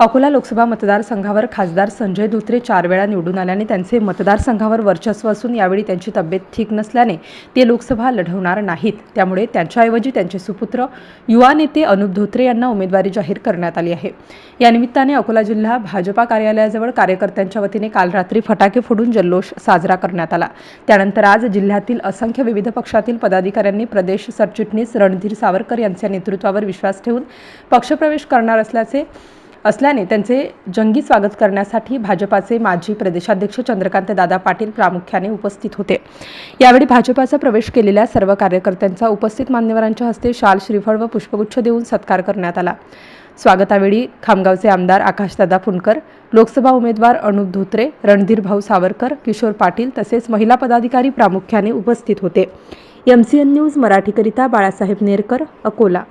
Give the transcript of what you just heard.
अकोला लोकसभा मतदारसंघावर खासदार संजय धोत्रे चार वेळा निवडून आल्याने त्यांचे मतदारसंघावर वर्चस्व असून यावेळी त्यांची तब्येत ठीक नसल्याने ते लोकसभा लढवणार नाहीत. त्यामुळे त्यांच्याऐवजी त्यांचे सुपुत्र युवा नेते अनुप धोत्रे यांना उमेदवारी जाहीर करण्यात आली आहे. या निमित्ताने अकोला जिल्हा भाजपा कार्यालयाजवळ कार्यकर्त्यांच्या वतीने काल रात्री फटाके फोडून जल्लोष साजरा करण्यात आला. त्यानंतर आज जिल्ह्यातील असंख्य विविध पक्षातील पदाधिकाऱ्यांनी प्रदेश सरचिटणीस रणधीर सावरकर यांच्या नेतृत्वावर विश्वास ठेवून पक्षप्रवेश करणार असल्याचे असल्याने त्यांचे जंगी स्वागत करण्यासाठी भाजपाचे माजी प्रदेशाध्यक्ष चंद्रकांत दादा पाटील प्रामुख्याने उपस्थित होते. यावेळी भाजपाचा प्रवेश केलेल्या सर्व कार्यकर्त्यांचा उपस्थित मान्यवरांच्या हस्ते शाल श्रीफळ व पुष्पगुच्छ देऊन सत्कार करण्यात आला. स्वागतावेळी खामगावचे आमदार आकाशदादा फुंडकर लोकसभा उमेदवार अनुप धोत्रे रणधीर भाऊ सावरकर किशोर पाटील तसेच महिला पदाधिकारी प्रामुख्याने उपस्थित होते. एम सी एन न्यूज मराठीकरिता बाळासाहेब नेरकर अकोला.